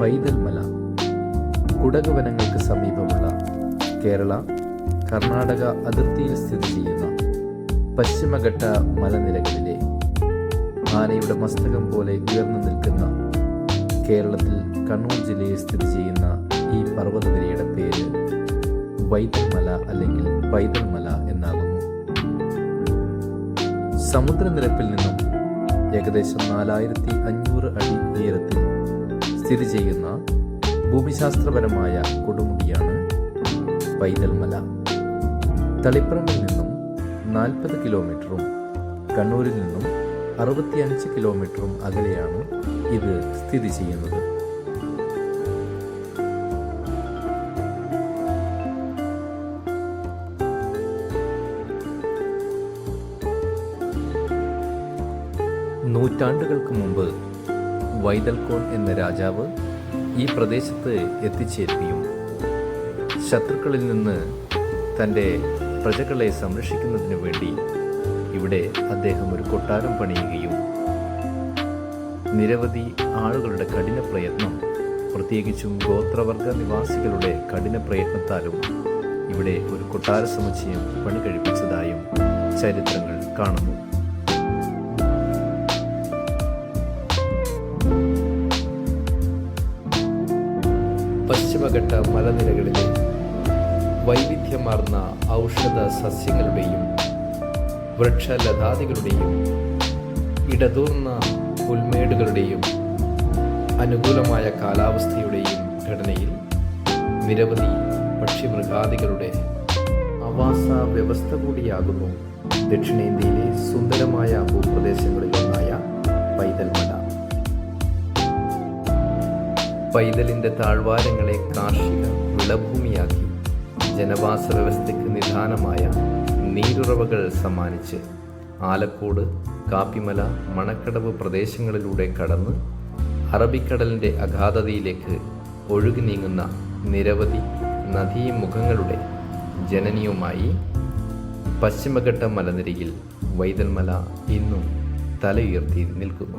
പൈതൽ മല കുടക് വനങ്ങൾക്ക് സമീപമുള്ള കേരള കർണാടക അതിർത്തിയിൽ സ്ഥിതി ചെയ്യുന്ന പശ്ചിമഘട്ട മലനിരകളിലെ ആനയുടെ മസ്തകം പോലെ ഉയർന്നു നിൽക്കുന്ന കേരളത്തിൽ കണ്ണൂർ ജില്ലയിൽ സ്ഥിതി ചെയ്യുന്ന ഈ പർവതനിരയുടെ പേര് വൈതൽമല അല്ലെങ്കിൽ പൈതൽമല എന്നാകുന്നു. സമുദ്രനിരപ്പിൽ നിന്നും ഏകദേശം നാലായിരത്തി അഞ്ഞൂറ് അടി ഉയരത്തിൽ സ്ഥിതി ചെയ്യുന്ന ഭൂമിശാസ്ത്രപരമായ കൊടുമുടിയാണ് പൈതൽമല. തളിപ്പറമ്പിൽ നിന്നും നാൽപ്പത് കിലോമീറ്ററും കണ്ണൂരിൽ നിന്നും അറുപത്തിയഞ്ച് കിലോമീറ്ററും അകലെയാണ് ഇത് സ്ഥിതി ചെയ്യുന്നത്. നൂറ്റാണ്ടുകൾക്ക് മുമ്പ് വൈതൽക്കോൺ എന്ന രാജാവ് ഈ പ്രദേശത്ത് എത്തിച്ചേരുകയും ശത്രുക്കളിൽ നിന്ന് തന്റെ പ്രജകളെ സംരക്ഷിക്കുന്നതിനു വേണ്ടി ഇവിടെ അദ്ദേഹം ഒരു കൊട്ടാരം പണിയുകയും നിരവധി ആളുകളുടെ കഠിന പ്രയത്നം പ്രത്യേകിച്ചും ഗോത്രവർഗ നിവാസികളുടെ കഠിന പ്രയത്നത്താലും ഇവിടെ ഒരു കൊട്ടാര സമുച്ചയം പണികഴിപ്പിച്ചതായും ചരിത്രങ്ങൾ കാണുന്നു. പശ്ചിമഘട്ട മലനിരകളിലെ വൈവിധ്യമാർന്ന ഔഷധ സസ്യങ്ങളുടെയും വൃക്ഷലതാദികളുടെയും ഇടതൂർന്ന പുൽമേടുകളുടെയും അനുകൂലമായ കാലാവസ്ഥയുടെയും ഘടനയിൽ നിരവധി പക്ഷിമൃഗാദികളുടെ ആവാസ വ്യവസ്ഥ കൂടിയാകുന്നു ദക്ഷിണേന്ത്യയിലെ സുന്ദരമായ ഭൂപ്രദേശങ്ങളിലൊന്നായ പൈതൽമല. പൈതലിന്റെ താഴ്വാരങ്ങളെ കാർഷിക വിളഭൂമിയാക്കി. ജനവാസ വ്യവസ്ഥയ്ക്ക് നിധാനമായ നീരുറവകൾ സമ്മാനിച്ച് ആലക്കോട് കാപ്പിമല മണക്കടവ് പ്രദേശങ്ങളിലൂടെ കടന്ന് അറബിക്കടലിന്റെ അഗാധതയിലേക്ക് ഒഴുകി നീങ്ങുന്ന നിരവധി നദീമുഖങ്ങളുടെ ജനനിയുമായി പശ്ചിമഘട്ട മലനിരയിൽ വൈതൽമല ഇന്നും തലയുയർത്തി നിൽക്കുന്നു.